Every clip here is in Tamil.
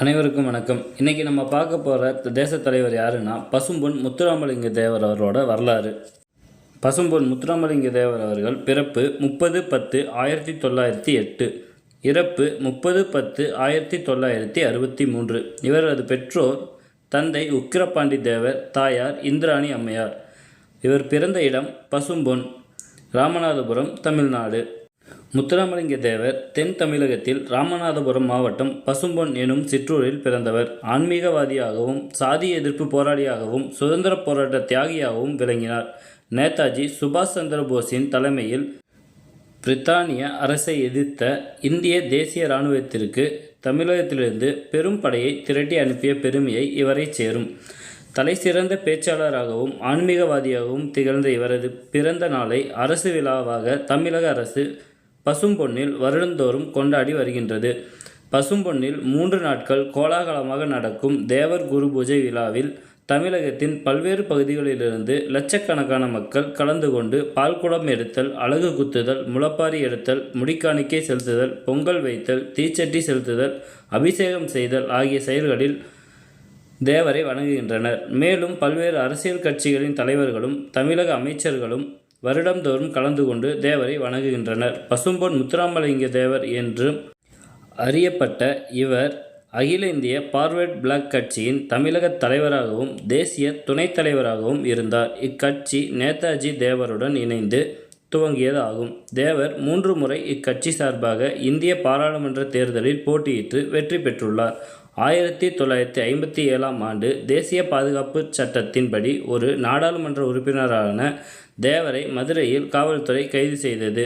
அனைவருக்கும் வணக்கம். இன்றைக்கி நம்ம பார்க்க போகிற தேசத் தலைவர் யாருன்னா பசும்பொன் முத்துராமலிங்க தேவர் அவரோட வரலாறு. பசும்பொன் முத்துராமலிங்க தேவர் அவர்கள் பிறப்பு முப்பது பத்து ஆயிரத்தி தொள்ளாயிரத்தி எட்டு. இறப்பு முப்பது பத்து ஆயிரத்தி தொள்ளாயிரத்தி அறுபத்தி மூன்று. இவரது பெற்றோர் தந்தை உக்கிரபாண்டி தேவர் தாயார் இந்திராணி அம்மையார். இவர் பிறந்த இடம் பசும்பொன் ராமநாதபுரம் தமிழ்நாடு. முத்துராமலிங்க தேவர் தென் தமிழகத்தில் ராமநாதபுரம் மாவட்டம் பசும்பொன் எனும் சிற்றூரில் பிறந்தவர். ஆன்மீகவாதியாகவும் சாதி எதிர்ப்பு போராளியாகவும் சுதந்திர போராட்ட தியாகியாகவும் விளங்கினார். நேதாஜி சுபாஷ் சந்திர போஸின் தலைமையில் பிரித்தானிய அரசை எதிர்த்த இந்திய தேசிய இராணுவத்திற்கு தமிழகத்திலிருந்து பெரும் படையை திரட்டி அனுப்பிய பெருமையை இவரை சேரும். தலைசிறந்த பேச்சாளராகவும் ஆன்மீகவாதியாகவும் திகழ்ந்த இவரது பிறந்த நாளை அரசு விழாவாக தமிழக அரசு பசும்பொன்னில் வருடந்தோறும் கொண்டாடி வருகின்றது. பசும்பொன்னில் மூன்று நாட்கள் கோலாகலமாக நடக்கும் தேவர் குரு பூஜை விழாவில் தமிழகத்தின் பல்வேறு பகுதிகளிலிருந்து லட்சக்கணக்கான மக்கள் கலந்து கொண்டு பால்குடம் எடுத்தல் அழகு குத்துதல் முளப்பாரி எடுத்தல் முடிக்காணிக்கை செலுத்துதல் பொங்கல் வைத்தல் தீச்சட்டி செலுத்துதல் அபிஷேகம் செய்தல் ஆகிய செயல்களில் தேவரை வணங்குகின்றனர். மேலும் பல்வேறு அரசியல் கட்சிகளின் தலைவர்களும் தமிழக அமைச்சர்களும் வருடம்தோறும் கலந்து கொண்டு தேவரை வணங்குகின்றனர். பசும்பொன் முத்துராமலிங்க தேவர் என்றும் அறியப்பட்ட இவர் அகில இந்திய பார்வர்ட் பிளாக் கட்சியின் தமிழக தலைவராகவும் தேசிய துணைத் தலைவராகவும் இருந்தார். இக்கட்சி நேதாஜி தேவருடன் இணைந்து துவங்கியது ஆகும் தேவர் மூன்று முறை இக்கட்சி சார்பாக இந்திய பாராளுமன்ற தேர்தலில் போட்டியிட்டு வெற்றி பெற்றுள்ளார். ஆயிரத்தி தொள்ளாயிரத்தி ஐம்பத்தி ஏழாம் ஆண்டு தேசிய பாதுகாப்பு சட்டத்தின்படி ஒரு நாடாளுமன்ற உறுப்பினரான தேவரை மதுரையில் காவல்துறை கைது செய்தது.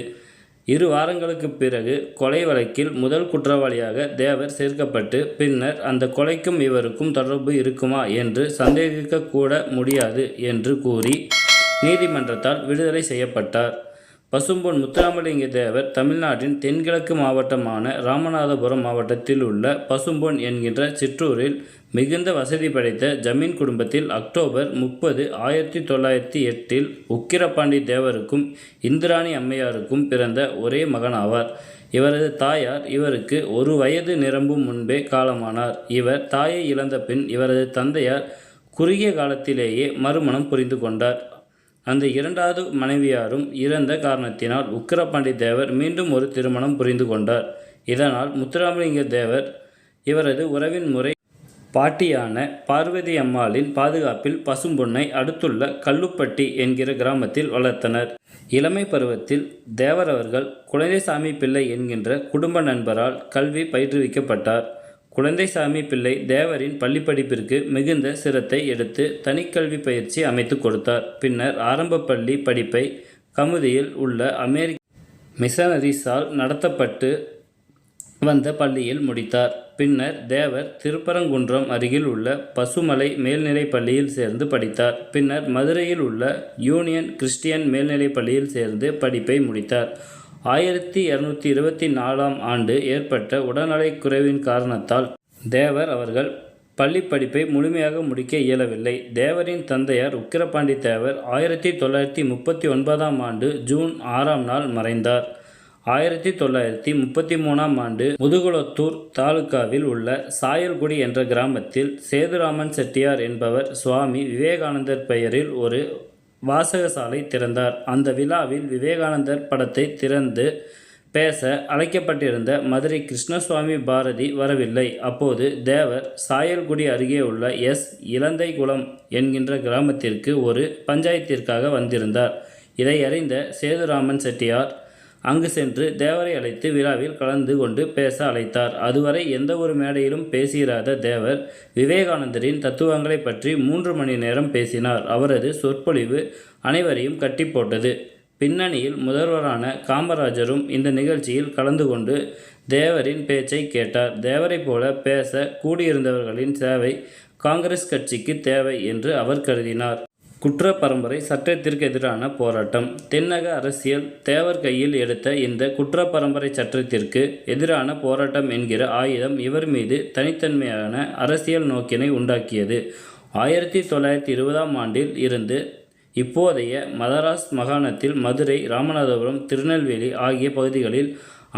இரு வாரங்களுக்கு பிறகு கொலை வழக்கில் முதல் குற்றவாளியாக தேவர் சேர்க்கப்பட்டு பின்னர் அந்த கொலைக்கும் இவருக்கும் தொடர்பு இருக்குமா என்று சந்தேகிக்கக்கூட முடியாது என்று கூறி நீதிமன்றத்தால் விடுதலை செய்யப்பட்டார். பசும்பொன் முத்துராமலிங்க தேவர் தமிழ்நாட்டின் தென்கிழக்கு மாவட்டமான ராமநாதபுரம் மாவட்டத்தில் உள்ள பசும்பொன் என்கின்ற சிற்றூரில் மிகுந்த வசதி படைத்த ஜமீன் குடும்பத்தில் அக்டோபர் முப்பது ஆயிரத்தி தொள்ளாயிரத்தி எட்டில் உக்கிரபாண்டி தேவருக்கும் இந்திராணி அம்மையாருக்கும் பிறந்த ஒரே மகனாவார் இவரது தாயார் இவருக்கு ஒரு வயது நிரம்பும் முன்பே காலமானார். இவர் தாயை இழந்த பின் இவரது தந்தையார் குறுகிய காலத்திலேயே மறுமணம் புரிந்து கொண்டார். அந்த இரண்டாவது மனைவியாரும் இறந்த காரணத்தினால் உக்கிரபாண்டி தேவர் மீண்டும் ஒரு திருமணம் புரிந்து கொண்டார். இதனால் முத்துராமலிங்க தேவர் இவரது உறவின் முறை பாட்டியான பார்வதி அம்மாளின் பாதுகாப்பில் பசும்பொன்னை அடுத்துள்ள கல்லுப்பட்டி என்கிற கிராமத்தில் வளர்த்தனர். இளமை பருவத்தில் தேவர் அவர்கள் குழந்தைசாமி பிள்ளை என்கின்ற குடும்ப நண்பரால் கல்வி பயிற்றுவிக்கப்பட்டார். குழந்தைசாமி பிள்ளை தேவரின் பள்ளிப்படிப்பிற்கு மிகுந்த சிரத்தை எடுத்து தனிக்கல்வி பயிற்சி அமைத்து கொடுத்தார். பின்னர் ஆரம்ப பள்ளி படிப்பை கமுதியில் உள்ள அமெரிக்க மிஷனரிஸால் நடத்தப்பட்டு வந்த பள்ளியில் முடித்தார். பின்னர் தேவர் திருப்பரங்குன்றம் அருகில் உள்ள பசுமலை மேல்நிலைப் பள்ளியில் சேர்ந்து படித்தார். பின்னர் மதுரையில் உள்ள யூனியன் கிறிஸ்டியன் மேல்நிலைப் பள்ளியில் சேர்ந்து படிப்பை முடித்தார். ஆயிரத்தி இரநூத்தி இருபத்தி நாலாம் ஆண்டு ஏற்பட்ட உடல்நலைக் குறைவின் காரணத்தால் தேவர் அவர்கள் பள்ளி படிப்பை முழுமையாக முடிக்க இயலவில்லை. தேவரின் தந்தையார் உக்கிரபாண்டி தேவர் ஆயிரத்தி தொள்ளாயிரத்தி முப்பத்தி ஒன்பதாம் ஆண்டு ஜூன் ஆறாம் நாள் மறைந்தார். ஆயிரத்தி தொள்ளாயிரத்தி முப்பத்தி மூணாம் ஆண்டு முதுகுளத்தூர் தாலுகாவில் உள்ள சாயல்குடி என்ற கிராமத்தில் சேதுராமன் செட்டியார் என்பவர் சுவாமி விவேகானந்தர் பெயரில் ஒரு வாசகசாலை திறந்தார். அந்த விழாவில் விவேகானந்தர் படத்தை திறந்து பேச அழைக்கப்பட்டிருந்த மதுரை கிருஷ்ணசுவாமி பாரதி வரவில்லை. அப்போது தேவர் சாயல்குடி அருகே உள்ள எஸ் இலந்தைகுளம் என்கின்ற கிராமத்திற்கு ஒரு பஞ்சாயத்திற்காக வந்திருந்தார். இதை அறிந்த சேதுராமன் செட்டியார் அங்கு சென்று தேவரை அழைத்து விழாவில் கலந்து கொண்டு பேச அழைத்தார். அதுவரை எந்த ஒரு மேடையிலும் பேசியிராத தேவர் விவேகானந்தரின் தத்துவங்களை பற்றி மூன்று மணி நேரம் பேசினார். அவரது சொற்பொழிவு அனைவரையும் கட்டி போட்டது பின்னணியில் முதல்வரான காமராஜரும் இந்த நிகழ்ச்சியில் கலந்து கொண்டு தேவரின் பேச்சை கேட்டார். தேவரைப் போல பேச கூடியிருந்தவர்களின் சேவை காங்கிரஸ் கட்சிக்கு தேவை என்று அவர் கருதினார். குற்ற பரம்பரை சட்டத்திற்கு எதிரான போராட்டம். தென்னக அரசியல் தேவர் கையில் எடுத்த இந்த குற்ற பரம்பரை சட்டத்திற்கு எதிரான போராட்டம் என்கிற ஆயுதம் இவர் மீது தனித்தன்மையான அரசியல் நோக்கினை உண்டாக்கியது. ஆயிரத்தி தொள்ளாயிரத்தி இருபதாம் ஆண்டில் இருந்து இப்போதைய மதராஸ் மாகாணத்தில் மதுரை ராமநாதபுரம் திருநெல்வேலி ஆகிய பகுதிகளில்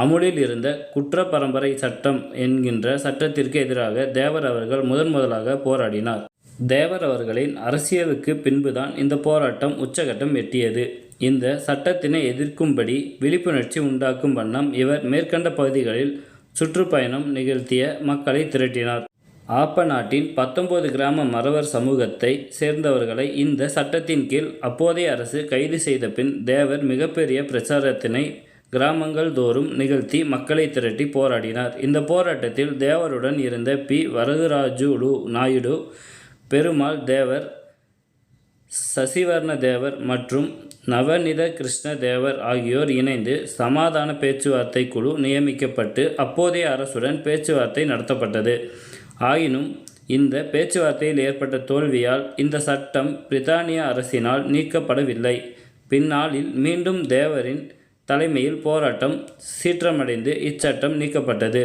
அமுலில் இருந்த குற்ற பரம்பரை சட்டம் என்கின்ற சட்டத்திற்கு எதிராக தேவர் அவர்கள் முதன் முதலாக போராடினார். தேவர் அவர்களின் அரசியலுக்கு பின்புதான் இந்த போராட்டம் உச்சகட்டம் எட்டியது. இந்த சட்டத்தினை எதிர்க்கும்படி விழிப்புணர்ச்சி உண்டாக்கும் வண்ணம் இவர் மேற்கண்ட பகுதிகளில் சுற்றுப்பயணம் நிகழ்த்திய மக்களை திரட்டினார். ஆப்ப நாட்டின் பத்தொன்பது கிராம மறவர் சமூகத்தை சேர்ந்தவர்களை இந்த சட்டத்தின் கீழ் அப்போதைய அரசு கைது செய்த பின் தேவர் மிகப்பெரிய பிரச்சாரத்தினை கிராமங்கள் தோறும் நிகழ்த்தி மக்களை திரட்டி போராடினார். இந்த போராட்டத்தில் தேவருடன் இருந்த பி. வரதுராஜுலு நாயுடு பெருமாள் தேவர் சசிவர்ண தேவர் மற்றும் நவநித கிருஷ்ண தேவர் ஆகியோர் இணைந்து சமாதான பேச்சுவார்த்தை குழு நியமிக்கப்பட்டு அப்போதைய அரசுடன் பேச்சுவார்த்தை நடத்தப்பட்டது. ஆயினும் இந்த பேச்சுவார்த்தையில் ஏற்பட்ட தோல்வியால் இந்த சட்டம் பிரித்தானிய அரசினால் நீக்கப்படவில்லை. பின்னாளில் மீண்டும் தேவரின் தலைமையில் போராட்டம் சீற்றமடைந்து இச்சட்டம் நீக்கப்பட்டது.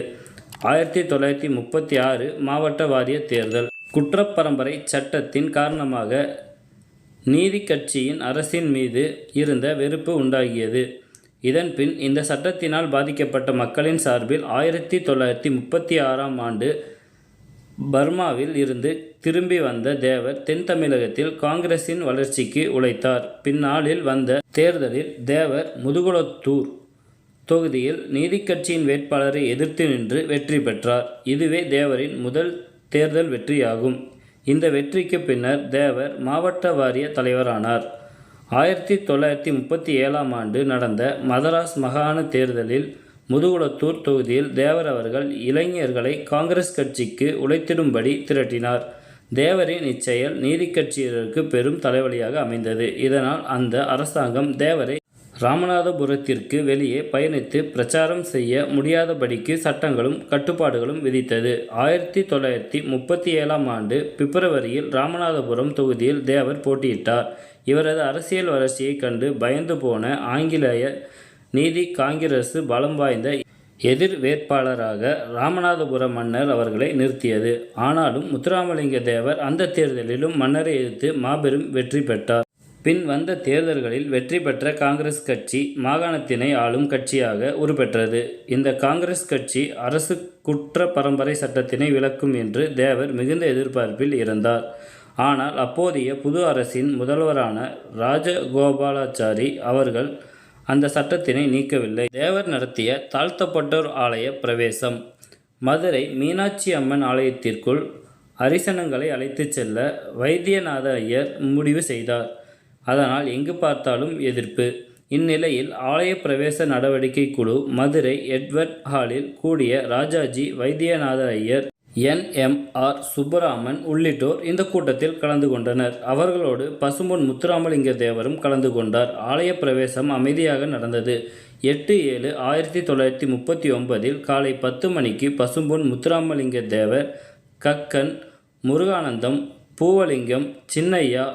ஆயிரத்தி தொள்ளாயிரத்தி முப்பத்தி ஆறு மாவட்ட வாரிய தேர்தல். குற்றப்பரம்பரை சட்டத்தின் காரணமாக நீதி கட்சியின் அரசின் மீது இருந்த வெறுப்பு உண்டாகியது. இதன்பின் இந்த சட்டத்தினால் பாதிக்கப்பட்ட மக்களின் சார்பில் ஆயிரத்தி தொள்ளாயிரத்தி முப்பத்தி ஆறாம் ஆண்டு பர்மாவில் இருந்து திரும்பி வந்த தேவர் தென் தமிழகத்தில் காங்கிரசின் வளர்ச்சிக்கு உழைத்தார். பின்னாளில் வந்த தேர்தலில் தேவர் முதுகுளத்தூர் தொகுதியில் நீதிக்கட்சியின் வேட்பாளரை எதிர்த்து நின்று வெற்றி பெற்றார். இதுவே தேவரின் முதல் தேர்தல் வெற்றியாகும். இந்த வெற்றிக்கு பின்னர் தேவர் மாவட்ட வாரிய தலைவரானார். ஆயிரத்தி தொள்ளாயிரத்தி முப்பத்தி ஏழாம் ஆண்டு நடந்த மதராஸ் மாகாண தேர்தலில் முதுகுளத்தூர் தொகுதியில் தேவர் அவர்கள் இளைஞர்களை காங்கிரஸ் கட்சிக்கு உழைத்திடும்படி திரட்டினார். தேவரின் இச்செயல் நீதி கட்சியினருக்கு பெரும் தலைவலியாக அமைந்தது. இதனால் அந்த அரசாங்கம் தேவரை ராமநாதபுரத்திற்கு வெளியே பயணித்து பிரச்சாரம் செய்ய முடியாதபடிக்கு சட்டங்களும் கட்டுப்பாடுகளும் விதித்தது. ஆயிரத்தி தொள்ளாயிரத்தி முப்பத்தி ஏழாம் ஆண்டு பிப்ரவரியில் ராமநாதபுரம் தொகுதியில் தேவர் போட்டியிட்டார். இவரது அரசியல் வளர்ச்சியைக் கண்டு பயந்து போன ஆங்கிலேய நீதி காங்கிரசு பலம் வாய்ந்த எதிர் வேட்பாளராக ராமநாதபுர மன்னர் அவர்களை நிறுத்தியது. ஆனாலும் முத்துராமலிங்க தேவர் அந்த தேர்தலிலும் மன்னரை எதிர்த்து மாபெரும் வெற்றி பெற்றார். பின் வந்த தேர்தல்களில் வெற்றி பெற்ற காங்கிரஸ் கட்சி மாகாணத்தினை ஆளும் கட்சியாக உருப்பெற்றது. இந்த காங்கிரஸ் கட்சி அரசு குற்ற பரம்பரை சட்டத்தினை விளக்கும் என்று தேவர் மிகுந்த எதிர்பார்ப்பில் இருந்தார். ஆனால் அப்போதைய புது அரசின் முதல்வரான ராஜகோபாலாச்சாரி அவர்கள் அந்த சட்டத்தினை நீக்கவில்லை. தேவர் நடத்திய தாழ்த்தப்பட்டோர் ஆலய பிரவேசம் மதுரை மீனாட்சி அம்மன் ஆலயத்திற்குள் அரிசனங்களை அழைத்துச் செல்ல வைத்தியநாத ஐயர் முடிவு செய்தார். அதனால் எங்கு பார்த்தாலும் எதிர்ப்பு. இந்நிலையில் ஆலய பிரவேச நடவடிக்கை குழு மதுரை எட்வர்ட் ஹாலில் கூடிய Rajaji Vaidyanatha Iyer N. M. R. Subbaraman உள்ளிட்டோர் இந்த கூட்டத்தில் கலந்து கொண்டனர். அவர்களோடு பசும்பொன் முத்துராமலிங்க தேவரும் கலந்து கொண்டார். ஆலய பிரவேசம் அமைதியாக நடந்தது. எட்டு ஏழு ஆயிரத்தி தொள்ளாயிரத்தி முப்பத்தி ஒன்பதில் காலை பத்து மணிக்கு பசும்பொன் முத்துராமலிங்க தேவர் கக்கன் முருகானந்தம் பூவலிங்கம் சின்னையா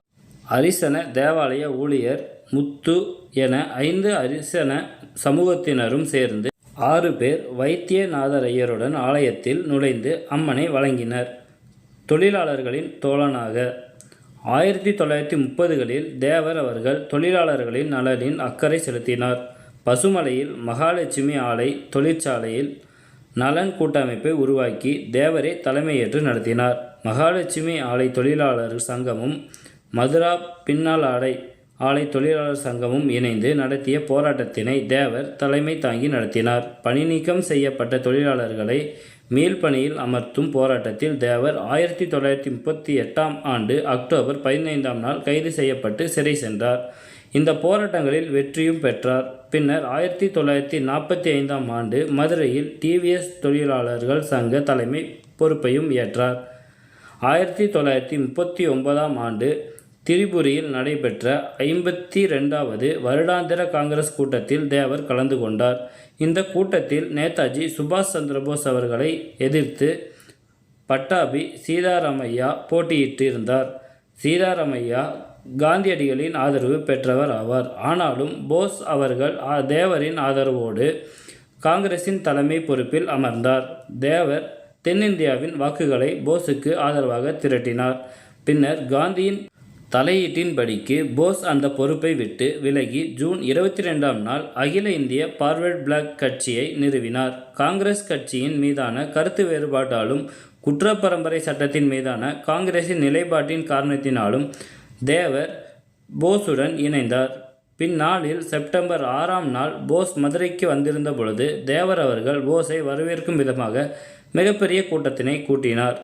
அரிசன தேவாலய ஊழியர் முத்து என ஐந்து அரிசன சமூகத்தினரும் சேர்ந்து ஆறு பேர் வைத்தியநாதரையருடன் ஆலயத்தில் நுழைந்து அம்மனை வழங்கினர். தொழிலாளர்களின் தோழனாக. ஆயிரத்தி தொள்ளாயிரத்தி முப்பதுகளில் தேவர் அவர்கள் தொழிலாளர்களின் நலனில் அக்கறை செலுத்தினார். பசுமலையில் மகாலட்சுமி ஆலை தொழிற்சாலையில் நலன் கூட்டமைப்பை உருவாக்கி தேவரை தலைமையேற்று நடத்தினார். மகாலட்சுமி ஆலை தொழிலாளர் சங்கமும் மதுரா பின்னால் ஆடை ஆலை தொழிலாளர் சங்கமும் இணைந்து நடத்திய போராட்டத்தினை தேவர் தலைமை தாங்கி நடத்தினார். பணி நீக்கம் செய்யப்பட்ட தொழிலாளர்களை மீள்பணியில் அமர்த்தும் போராட்டத்தில் தேவர் ஆயிரத்தி தொள்ளாயிரத்தி முப்பத்தி எட்டாம் ஆண்டு அக்டோபர் பதினைந்தாம் நாள் கைது செய்யப்பட்டு சிறை சென்றார். இந்த போராட்டங்களில் வெற்றியும் பெற்றார். பின்னர் ஆயிரத்தி தொள்ளாயிரத்தி நாற்பத்தி ஐந்தாம் ஆண்டு மதுரையில் டிவிஎஸ் தொழிலாளர்கள் சங்க தலைமை பொறுப்பையும் ஏற்றார். ஆயிரத்தி தொள்ளாயிரத்தி முப்பத்தி ஒன்பதாம் ஆண்டு திரிபுரியில் நடைபெற்ற ஐம்பத்தி ரெண்டாவது வருடாந்திர காங்கிரஸ் கூட்டத்தில் தேவர் கலந்து கொண்டார். இந்த கூட்டத்தில் நேதாஜி சுபாஷ் சந்திரபோஸ் அவர்களை எதிர்த்து பட்டாபி சீதாராமையா போட்டியிட்டிருந்தார். சீதாராமையா காந்தியடிகளின் ஆதரவு பெற்றவர் ஆவார். ஆனாலும் போஸ் அவர்கள் தேவரின் ஆதரவோடு காங்கிரசின் தலைமை பொறுப்பில் அமர்ந்தார். தேவர் தென்னிந்தியாவின் வாக்குகளை போஸுக்கு ஆதரவாக திரட்டினார். பின்னர் காந்தியின் தலையீட்டின்படிக்கு போஸ் அந்த பொறுப்பை விட்டு விலகி ஜூன் இருபத்தி ரெண்டாம் நாள் அகில இந்திய பார்வர்ட் பிளாக் கட்சியை நிறுவினார். காங்கிரஸ் கட்சியின் மீதான கருத்து வேறுபாட்டாலும் குற்றப்பரம்பரை சட்டத்தின் மீதான காங்கிரசின் நிலைப்பாட்டின் காரணத்தினாலும் தேவர் போஸுடன் இணைந்தார். பின்னாளில் செப்டம்பர் ஆறாம் நாள் போஸ் மதுரைக்கு வந்திருந்த பொழுது தேவர் அவர்கள் போஸை வரவேற்கும் விதமாக மிகப்பெரிய கூட்டத்தினை கூட்டினார்.